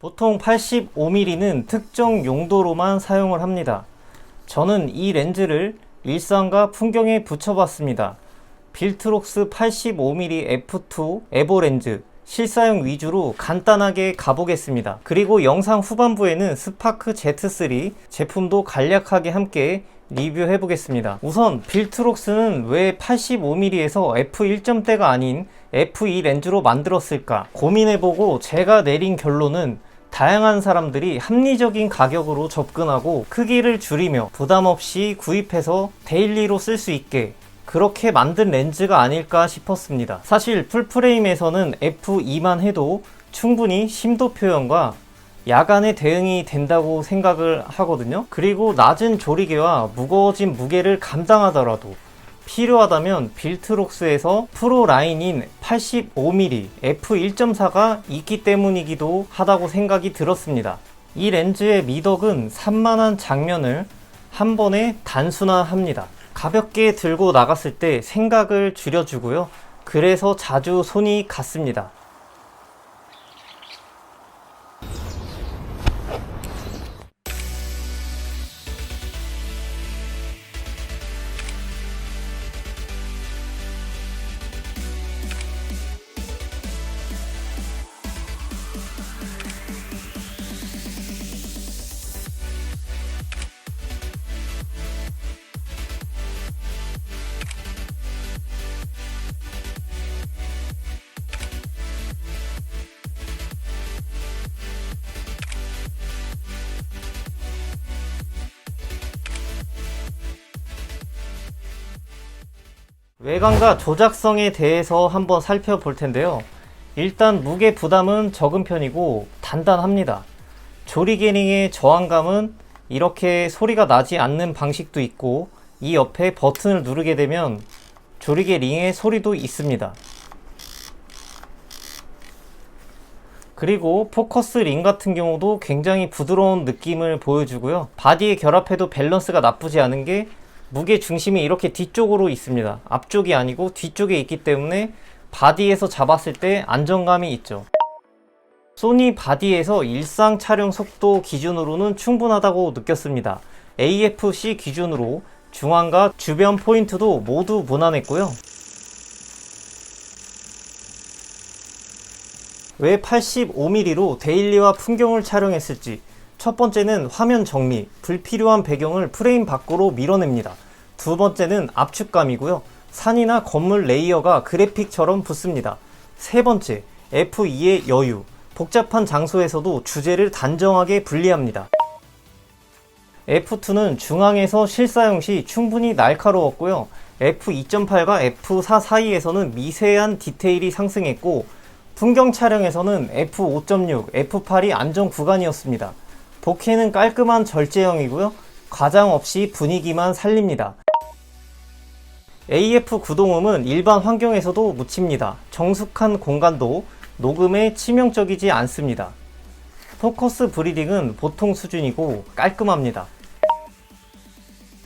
보통 85mm는 특정 용도로만 사용을 합니다. 저는 이 렌즈를 일상과 풍경에 붙여봤습니다. 빌트록스 85mm f2 에보 렌즈 실사용 위주로 간단하게 가보겠습니다. 그리고 영상 후반부에는 스파크 Z3 제품도 간략하게 함께 리뷰해 보겠습니다. 우선 빌트록스는 왜 85mm에서 f1점대가 아닌 f2 렌즈로 만들었을까 고민해 보고 제가 내린 결론은 다양한 사람들이 합리적인 가격으로 접근하고 크기를 줄이며 부담 없이 구입해서 데일리로 쓸 수 있게 그렇게 만든 렌즈가 아닐까 싶었습니다. 사실 풀프레임에서는 f2만 해도 충분히 심도 표현과 야간에 대응이 된다고 생각을 하거든요. 그리고 낮은 조리개와 무거워진 무게를 감당하더라도 필요하다면 빌트록스에서 프로 라인인 85mm f1.4가 있기 때문이기도 하다고 생각이 들었습니다. 이 렌즈의 미덕은 산만한 장면을 한 번에 단순화합니다. 가볍게 들고 나갔을 때 생각을 줄여주고요. 그래서 자주 손이 갔습니다. 외관과 조작성에 대해서 한번 살펴볼 텐데요. 일단 무게 부담은 적은 편이고 단단합니다. 조리개링의 저항감은 이렇게 소리가 나지 않는 방식도 있고 이 옆에 버튼을 누르게 되면 조리개 링의 소리도 있습니다. 그리고 포커스 링 같은 경우도 굉장히 부드러운 느낌을 보여주고요. 바디에 결합해도 밸런스가 나쁘지 않은 게 무게 중심이 이렇게 뒤쪽으로 있습니다. 앞쪽이 아니고 뒤쪽에 있기 때문에 바디에서 잡았을 때 안정감이 있죠. 소니 바디에서 일상 촬영 속도 기준으로는 충분하다고 느꼈습니다. AFC 기준으로 중앙과 주변 포인트도 모두 무난했고요. 왜 85mm로 데일리와 풍경을 촬영했을지 첫 번째는 화면 정리, 불필요한 배경을 프레임 밖으로 밀어냅니다. 두 번째는 압축감이고요. 산이나 건물 레이어가 그래픽처럼 붙습니다. 세 번째, F2의 여유. 복잡한 장소에서도 주제를 단정하게 분리합니다. F2는 중앙에서 실사용 시 충분히 날카로웠고요. F2.8과 F4 사이에서는 미세한 디테일이 상승했고, 풍경 촬영에서는 F5.6, F8이 안정 구간이었습니다. 복해는 깔끔한 절제형이고요. 과장 없이 분위기만 살립니다. AF 구동음은 일반 환경에서도 묻힙니다. 정숙한 공간도 녹음에 치명적이지 않습니다. 포커스 브리딩은 보통 수준이고 깔끔합니다.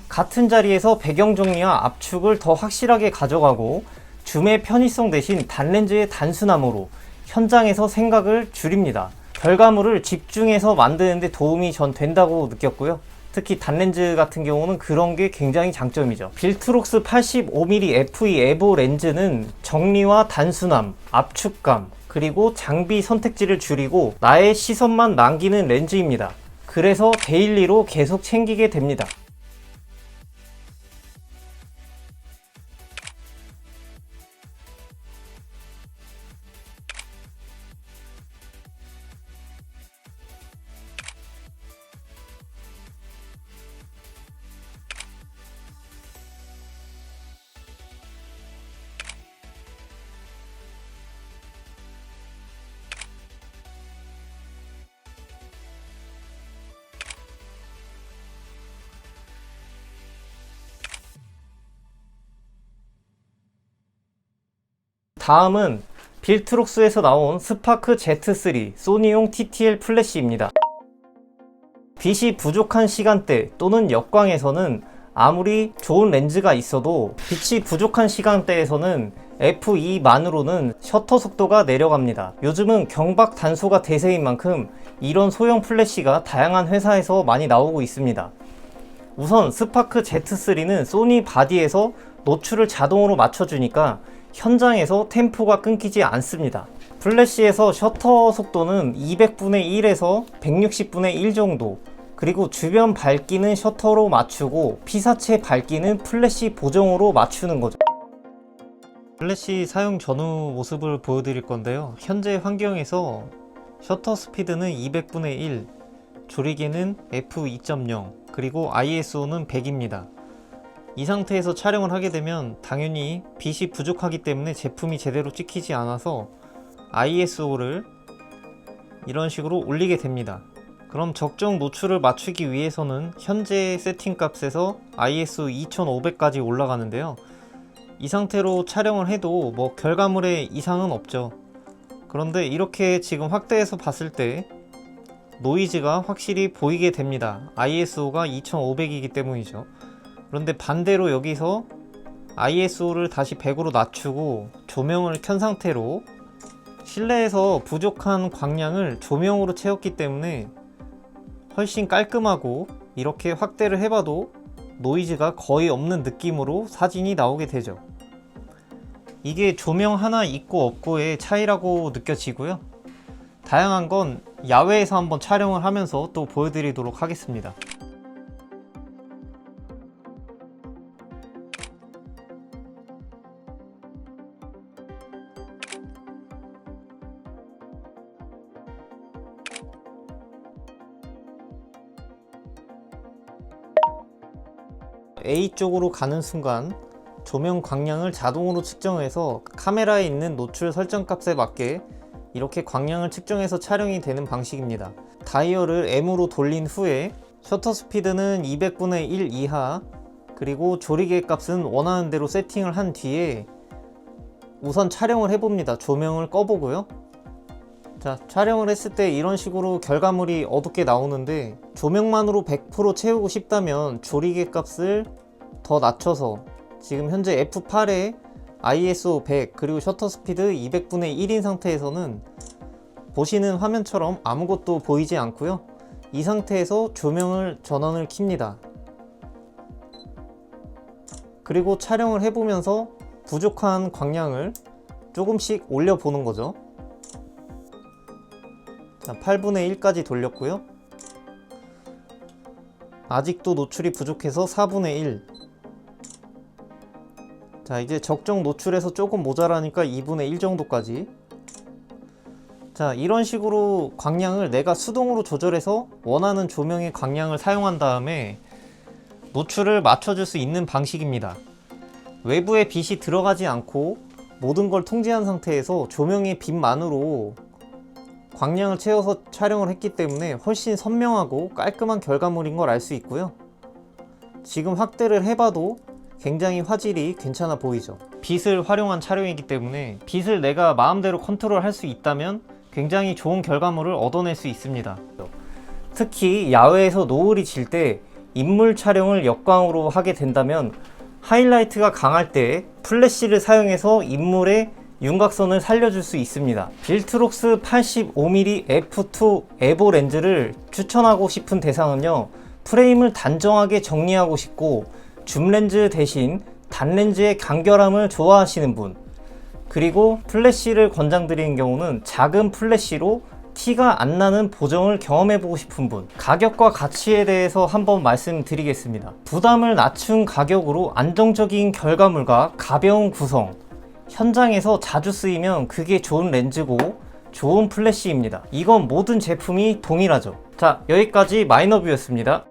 같은 자리에서 배경 정리와 압축을 더 확실하게 가져가고 줌의 편의성 대신 단렌즈의 단순함으로 현장에서 생각을 줄입니다. 결과물을 집중해서 만드는데 도움이 전 된다고 느꼈고요. 특히 단렌즈 같은 경우는 그런 게 굉장히 장점이죠. 빌트록스 85mm f2 에보 렌즈는 정리와 단순함, 압축감, 그리고 장비 선택지를 줄이고 나의 시선만 남기는 렌즈입니다. 그래서 데일리로 계속 챙기게 됩니다. 다음은 빌트록스에서 나온 스파크 Z3 소니용 TTL 플래시입니다. 빛이 부족한 시간대 또는 역광에서는 아무리 좋은 렌즈가 있어도 빛이 부족한 시간대에서는 F2만으로는 셔터 속도가 내려갑니다. 요즘은 경박 단소가 대세인 만큼 이런 소형 플래시가 다양한 회사에서 많이 나오고 있습니다. 우선 스파크 Z3는 소니 바디에서 노출을 자동으로 맞춰주니까 현장에서 템포가 끊기지 않습니다. 플래시에서 셔터 속도는 200분의 1에서 160분의 1 정도, 그리고 주변 밝기는 셔터로 맞추고 피사체 밝기는 플래시 보정으로 맞추는 거죠. 플래시 사용 전후 모습을 보여드릴 건데요. 현재 환경에서 셔터 스피드는 200분의 1, 조리개는 f2.0, 그리고 ISO는 100입니다. 이 상태에서 촬영을 하게 되면 당연히 빛이 부족하기 때문에 제품이 제대로 찍히지 않아서 ISO를 이런 식으로 올리게 됩니다. 그럼 적정 노출을 맞추기 위해서는 현재 세팅 값에서 ISO 2500까지 올라가는데요. 이 상태로 촬영을 해도 뭐 결과물에 이상은 없죠. 그런데 이렇게 지금 확대해서 봤을 때 노이즈가 확실히 보이게 됩니다. ISO가 2500이기 때문이죠. 그런데 반대로 여기서 ISO를 다시 100으로 낮추고 조명을 켠 상태로 실내에서 부족한 광량을 조명으로 채웠기 때문에 훨씬 깔끔하고 이렇게 확대를 해봐도 노이즈가 거의 없는 느낌으로 사진이 나오게 되죠. 이게 조명 하나 있고 없고의 차이라고 느껴지고요. 다양한 건 야외에서 한번 촬영을 하면서 또 보여드리도록 하겠습니다. A 쪽으로 가는 순간 조명 광량을 자동으로 측정해서 카메라에 있는 노출 설정 값에 맞게 이렇게 광량을 측정해서 촬영이 되는 방식입니다. 다이얼을 M으로 돌린 후에 셔터 스피드는 200분의 1 이하 그리고 조리개 값은 원하는 대로 세팅을 한 뒤에 우선 촬영을 해봅니다. 조명을 꺼보고요. 자, 촬영을 했을 때 이런 식으로 결과물이 어둡게 나오는데 조명만으로 100% 채우고 싶다면 조리개 값을 더 낮춰서 지금 현재 F8에 ISO 100 그리고 셔터 스피드 200분의 1인 상태에서는 보시는 화면처럼 아무것도 보이지 않고요. 이 상태에서 조명을 전원을 킵니다. 그리고 촬영을 해보면서 부족한 광량을 조금씩 올려보는 거죠. 자, 8분의 1까지 돌렸고요. 아직도 노출이 부족해서 4분의 1. 자, 이제 적정 노출에서 조금 모자라니까 2분의 1 정도까지. 자, 이런 식으로 광량을 내가 수동으로 조절해서 원하는 조명의 광량을 사용한 다음에 노출을 맞춰줄 수 있는 방식입니다. 외부에 빛이 들어가지 않고 모든 걸 통제한 상태에서 조명의 빛만으로 광량을 채워서 촬영을 했기 때문에 훨씬 선명하고 깔끔한 결과물인 걸 알 수 있고요. 지금 확대를 해봐도 굉장히 화질이 괜찮아 보이죠. 빛을 활용한 촬영이기 때문에 빛을 내가 마음대로 컨트롤 할 수 있다면 굉장히 좋은 결과물을 얻어낼 수 있습니다. 특히 야외에서 노을이 질 때 인물 촬영을 역광으로 하게 된다면 하이라이트가 강할 때 플래시를 사용해서 인물의 윤곽선을 살려줄 수 있습니다. 빌트록스 85mm f2 에보 렌즈를 추천하고 싶은 대상은요. 프레임을 단정하게 정리하고 싶고 줌 렌즈 대신 단 렌즈의 간결함을 좋아하시는 분 그리고 플래시를 권장드리는 경우는 작은 플래시로 티가 안 나는 보정을 경험해보고 싶은 분 가격과 가치에 대해서 한번 말씀드리겠습니다 부담을 낮춘 가격으로 안정적인 결과물과 가벼운 구성 현장에서 자주 쓰이면 그게 좋은 렌즈고 좋은 플래시입니다. 이건 모든 제품이 동일하죠. 자 여기까지 마이너뷰였습니다